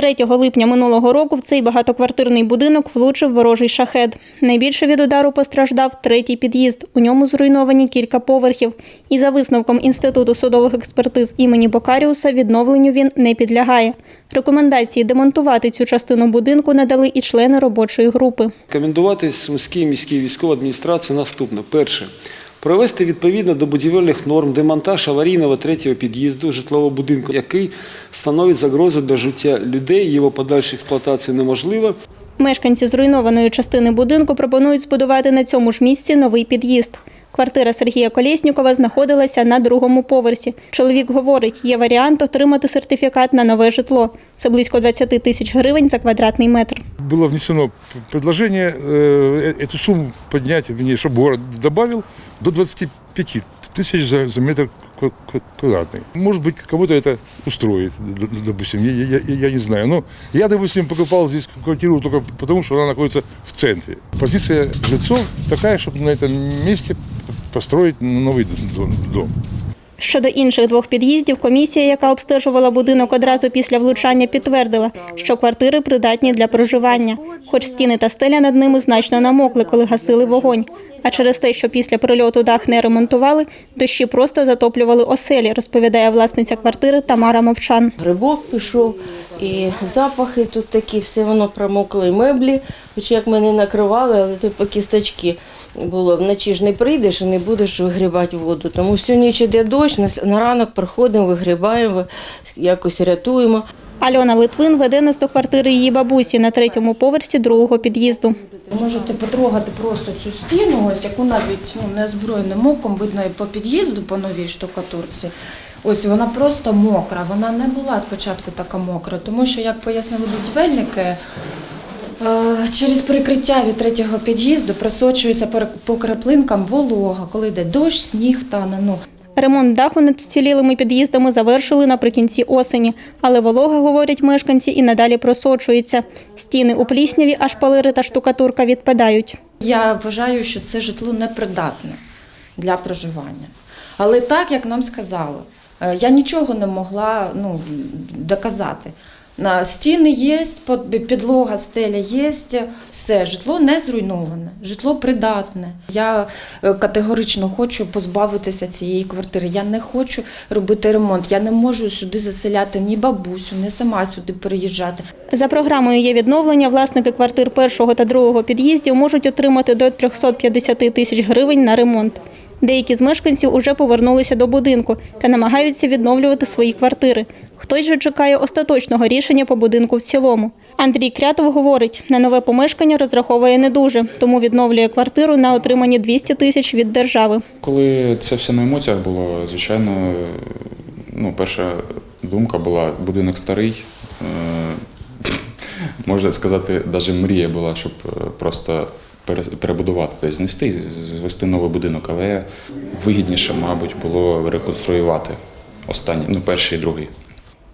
3 липня минулого року в цей багатоквартирний будинок влучив ворожий шахед. Найбільше від удару постраждав третій під'їзд. У ньому зруйновані кілька поверхів. І за висновком Інституту судових експертиз імені Бокаріуса відновленню він не підлягає. Рекомендації демонтувати цю частину будинку надали і члени робочої групи. Рекомендувати Сумській міській військовій адміністрації наступне. Перше. Провести відповідно до будівельних норм демонтаж аварійного третього під'їзду житлового будинку, який становить загрозу для життя людей, його подальша експлуатація неможлива. Мешканці зруйнованої частини будинку пропонують збудувати на цьому ж місці новий під'їзд. Квартира Сергія Колєснікова знаходилася на другому поверсі. Чоловік говорить, є варіант отримати сертифікат на нове житло. Це близько 20 тисяч гривень за квадратний метр. было внесено предложение э, эту сумму поднять, вернее, чтобы город добавил до 25 тысяч за, за метр ква- ква- квадратный. Может быть, кого-то это устроит, д- д- допустим, я, я- я- я не знаю. Но я, допустим, покупал здесь квартиру только потому, что она находится в центре. Позиция жильцов такая, чтобы на этом месте построить новый дом. дом. Щодо інших двох під'їздів, комісія, яка обстежувала будинок одразу після влучання, підтвердила, що квартири придатні для проживання, хоч стіни та стеля над ними значно намокли, коли гасили вогонь. А через те, що після прильоту дах не ремонтували, дощі просто затоплювали оселі, розповідає власниця квартири Тамара Мовчан. Грибок пішов, і запахи тут такі, все воно промокло, меблі, хоч як ми не накривали, але тут по кісточки було. Вночі ж не прийдеш і не будеш вигрібати воду. Тому всю ніч іде дощ, на ранок приходимо, вигрібаємо, якось рятуємо. Альона Литвин веде нас до квартири її бабусі на третьому поверсі другого під'їзду. Можете потрогати просто цю стіну, ось яку навіть ну, неозброєним оком видно і по під'їзду, по новій штукатурці. Ось вона просто мокра. Вона не була спочатку така мокра, тому що, як пояснили будівельники, е, через перекриття від третього під'їзду просочується по краплинкам волога, коли йде дощ, сніг тане. Ну, Ремонт даху над вцілілими під'їздами завершили наприкінці осені, але волога, говорять мешканці, і надалі просочується. Стіни у плісняві, а шпалери та штукатурка відпадають. Я вважаю, що це житло непридатне для проживання. Але так, як нам сказали, е, я нічого не могла ну, доказати. На стіни є, підлога, стеля є, все, житло не зруйноване, житло придатне. Я е, категорично хочу позбавитися цієї квартири. Я не хочу робити ремонт. Я не можу сюди заселяти ні бабусю, ні сама сюди переїжджати. За програмою є відновлення. Власники квартир першого та другого під'їздів можуть отримати до 350 тисяч гривень на ремонт. Деякі з мешканців уже повернулися до будинку та намагаються відновлювати свої квартири. Хтось же чекає остаточного рішення по будинку в цілому. Андрій Крятов говорить, на нове помешкання розраховує не дуже, тому відновлює квартиру на отримані 200 тисяч від держави. Коли це все на емоціях було, звичайно, ну, перша думка була будинок старий. Е, Можна сказати, навіть мрія була, щоб е, просто пере- перебудувати, тобто знести звести новий будинок. Але вигідніше, мабуть, було реконструювати останній, ну, перший і другий.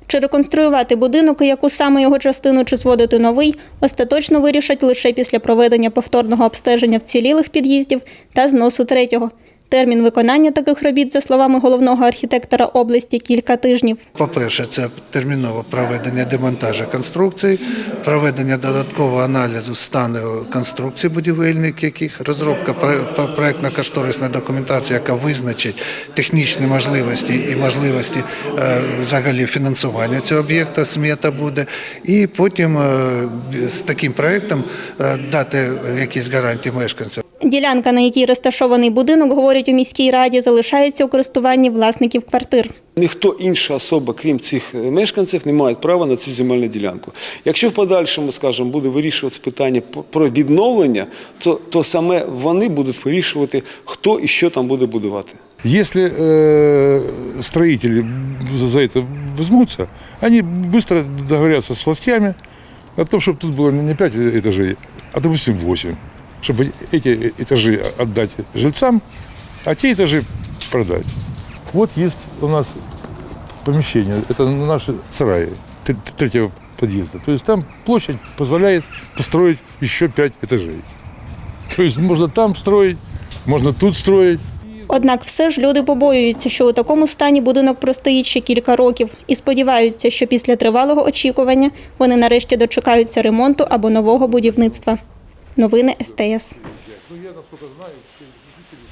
Чи реконструювати будинок, яку саме його частину, чи зводити новий, остаточно вирішать лише після проведення повторного обстеження вцілілих під'їздів та зносу третього. Термін виконання таких робіт, за словами головного архітектора області, кілька тижнів. По-перше, це термінове проведення демонтажу конструкцій, проведення додаткового аналізу стану конструкцій будівельних, яких розробка пре- проектно-кошторисної документації, яка визначить технічні можливості і можливості е, взагалі фінансування цього об'єкту, смета буде. І потім е, з таким проектом е, дати якісь гарантії мешканцям. Ділянка, на якій розташований будинок, говорять у міській раді, залишається у користуванні власників квартир. Ніхто інша особа, крім цих е, мешканців, не має права на цю земельну ділянку. Якщо в подальшому, скажімо, буде вирішуватися питання по- про відновлення, то, то саме вони будуть вирішувати, хто і що там буде будувати. Если э, строители за за это возьмутся, они быстро договорятся с властями о том, чтобы тут было не 5 этажей, а, допустим, 8. Чтобы эти этажи отдать жильцам, а те этажи продать. Вот есть у нас помещение, это наши сараи тр- третьего подъезда. То есть там площадь позволяет построить еще 5 этажей. То есть можно там строить, можно тут строить. Однак все ж люди побоюються, що у такому стані будинок простоїть ще кілька років і сподіваються, що після тривалого очікування вони нарешті дочекаються ремонту або нового будівництва. Новини СТС.